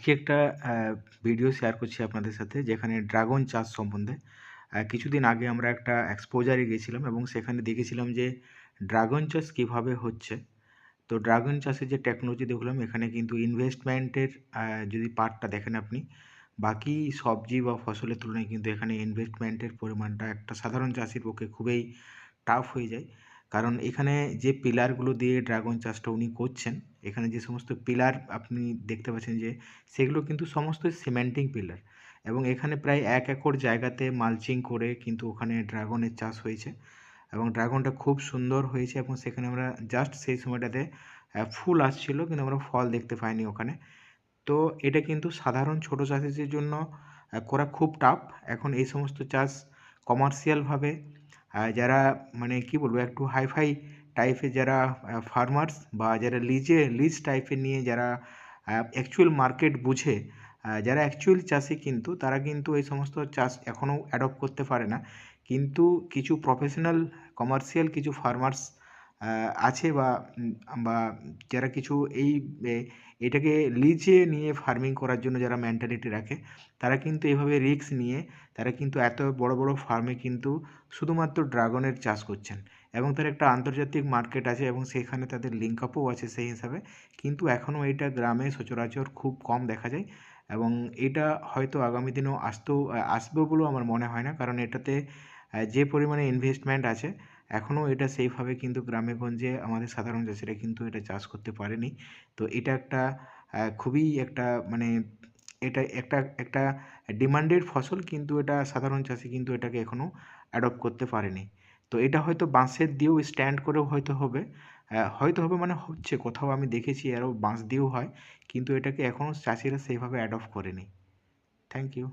আজকে একটা video share করছি আপনাদের সাথে, যেখানে ড্রাগন চাষ সম্বন্ধে। কিছুদিন আগে আমরা একটা এক্সপোজারে গেছিলাম এবং সেখানে দেখেছিলাম যে ড্রাগন চাষ কীভাবে হচ্ছে। তো ড্রাগন চাষের যে টেকনোলজি দেখলাম, এখানে কিন্তু ইনভেস্টমেন্টের যদি পার্টটা দেখেন আপনি, বাকি সবজি বা ফসলের তুলনায় কিন্তু এখানে ইনভেস্টমেন্টের পরিমাণটা একটা সাধারণ চাষির পক্ষে খুবই টাফ হয়ে যায়। কারণ এখানে যে পিলারগুলো দিয়ে ড্রাগন চাষটা উনি করছেন, এখানে যে সমস্ত পিলার আপনি দেখতে পাচ্ছেন যে, সেগুলো কিন্তু সমস্ত সিমেন্টিং পিলার এবং এখানে প্রায় এক একর জায়গাতে মালচিং করে কিন্তু ওখানে ড্রাগনের চাষ হয়েছে এবং ড্রাগনটা খুব সুন্দর হয়েছে এবং সেখানে আমরা জাস্ট সেই সময়টাতে ফুল আসছিল কিন্তু আমরা ফল দেখতে পাইনি ওখানে। তো এটা কিন্তু সাধারণ ছোট চাষিদের জন্য করা খুব টাফ এখন এই সমস্ত চাষ কমার্শিয়ালভাবে যারা মানে কি বলব, একটু হাইফাই টাইপের যারা ফার্মার্স বা যারা লিজে লিজ টাইপের নিয়ে যারা অ্যাকচুয়াল মার্কেট বুঝে যারা অ্যাকচুয়াল চাষি কিন্তু, তারা কিন্তু এই সমস্ত চাষ এখনও অ্যাডপ্ট করতে পারে না। কিন্তু কিছু প্রফেশনাল কমার্শিয়াল কিছু ফার্মার্স আছে বা বা যারা কিছু এই এটাকে লিজে নিয়ে ফার্মিং করার জন্য যারা মেন্টালিটি রাখে, তারা কিন্তু এইভাবে রিস্ক নিয়ে, তারা কিন্তু এত বড় বড় ফার্মে কিন্তু শুধুমাত্র ড্রাগনের চাষ করছেন। এবং তার একটা আন্তর্জাতিক মার্কেট আছে এবং সেখানে তাদের লিঙ্ক আপও আছে সেই হিসাবে। কিন্তু এখনও এটা গ্রামে সচরাচর খুব কম দেখা যায় এবং এটা হয়তো আগামী দিনেও আসতেও, আসবে বলেও আমার মনে হয় না। কারণ এটাতে যে পরিমাণে ইনভেস্টমেন্ট আছে এখনও এটা সেইভাবে কিন্তু গ্রামে গঞ্জে আমাদের সাধারণ চাষিরা কিন্তু এটা চাষ করতে পারেনি। তো এটা একটা খুবই একটা মানে এটা একটা একটা ডিমান্ডেড ফসল কিন্তু এটা সাধারণ চাষি কিন্তু এটাকে এখনও অ্যাডপ্ট করতে পারেনি। তো এটা হয়তো বাঁশের দিয়েও স্ট্যান্ড করেও হয়তো হবে হয়তো হবে মানে হচ্ছে, কোথাও আমি দেখেছি আরও বাঁশ দিয়েও হয়, কিন্তু এটাকে এখনও চাষিরা সেইভাবে অ্যাডপ্ট করেনি। Thank you